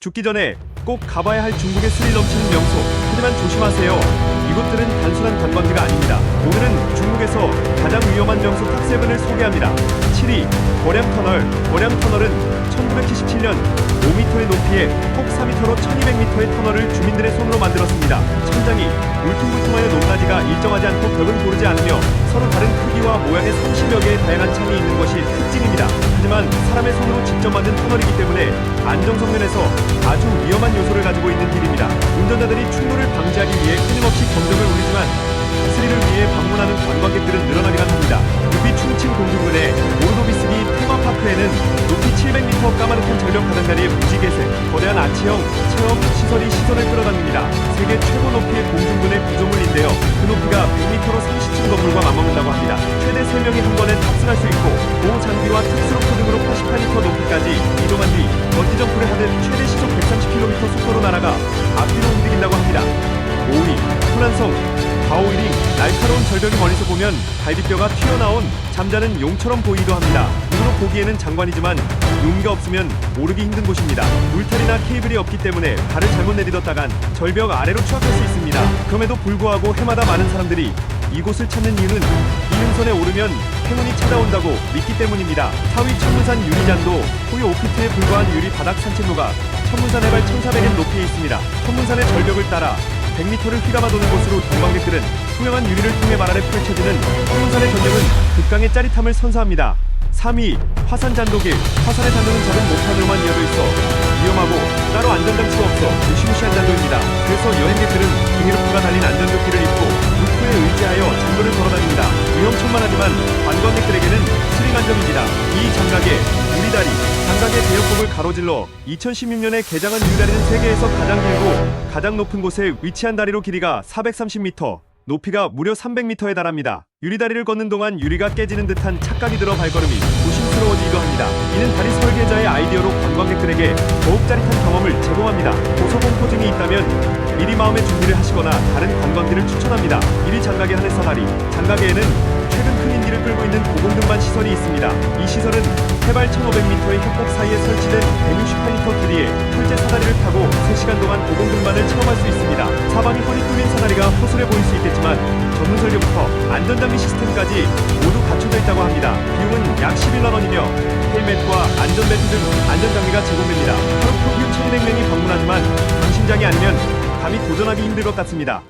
죽기 전에 꼭 가봐야 할 중국의 스릴 넘치는 명소. 하지만 조심하세요. 이곳들은 단순한 관광지가 아닙니다. 오늘은 중국에서 가장 위험한 명소 탑7을 소개합니다. 7위 고량터널. 고량터널은 1977년 5m의 높이에 폭 4m로 1200m의 터널을 주민들의 손으로 만들었습니다. 천장이 울퉁불퉁하여 높낮이가 일정하지 않고 벽은 고르지 않으며 서로 다른 크기와 모양의 30여 개의 다양한 창이 있는 것이 특징입니다. 하지만 손으로 직접 만든 터널이기 때문에 안정 성 면에서 아주 위험한 요소를 가지고 있는 길입니다. 3명이 한 번에 탑승할 수 있고 보호 장비와 특수로프 등으로 88m 높이까지 이동한 뒤 번지 점프를 하듯 최대 시속 130km 속도로 날아가 앞뒤로 움직인다고 합니다. 5위 후난성 가오일이 날카로운 절벽이 멀리서 보면 갈비뼈가 튀어나온 잠자는 용처럼 보이기도 합니다. 눈으로 보기에는 장관이지만 용기가 없으면 오르기 힘든 곳입니다. 울타리나 케이블이 없기 때문에 발을 잘못 내딛었다간 절벽 아래로 추락할 수 있습니다. 그럼에도 불구하고 해마다 많은 사람들이 이곳을 찾는 이유는 이 능선에 오르면 행운이 찾아온다고 믿기 때문입니다. 4위 천문산 유리잔도 소유 5피트에 불과한 유리 바닥 산책로가 천문산 해발 1400m 높이에 있습니다. 천문산의 절벽을 따라 100m를 휘감아 도는 곳으로 관광객들은 투명한 유리를 통해 말 아래 펼쳐지는 천문산의 전경은 극강의 짜릿함을 선사합니다. 3위 화산 잔도길 화산의 잔도는 작은 목판으로만 이어져 있어 위험하고 따로 안전장치가 없어 무시무시한 잔도입니다. 그래서 여행객들은 등이루프가 달린 안전조끼를 입고 루프에 의지하여 위험천만하지만 관광객들에게는 스릴 만점입니다. 이 장각의 유리다리 장각의 대역폭을 가로질러 2016년에 개장한 유리다리는 세계에서 가장 길고 가장 높은 곳에 위치한 다리로 길이가 430m 높이가 무려 300m에 달합니다. 유리다리를 걷는 동안 유리가 깨지는 듯한 착각이 들어 발걸음이 조심스러워지기도 합니다. 이는 다리 설계자의 아이디어로 관광객들에게 더욱 짜릿한 경험을 제공합니다. 고소공포증이 있다면 미리 마음의 준비를 하시거나 다른 관광지를 추천합니다. 1위 장각의 하늘사 다리. 장각에는 끌고 있는 고공등반 시설이 있습니다. 이 시설은 해발 1500m의 협곡 사이에 설치된 168m 길이의 철제 사다리를 타고 3시간 동안 고공등반을 체험할 수 있습니다. 사방이 허리 뚫린 사다리가 허술해 보일 수 있겠지만 전문 설계부터 안전장비 시스템까지 모두 갖춰져 있다고 합니다. 비용은 약 11만 원이며 헬멧과 안전벨트 등 안전장비가 제공됩니다. 하루 평균 1,100명이 방문하지만 강심장이 아니면 감히 도전하기 힘들 것 같습니다.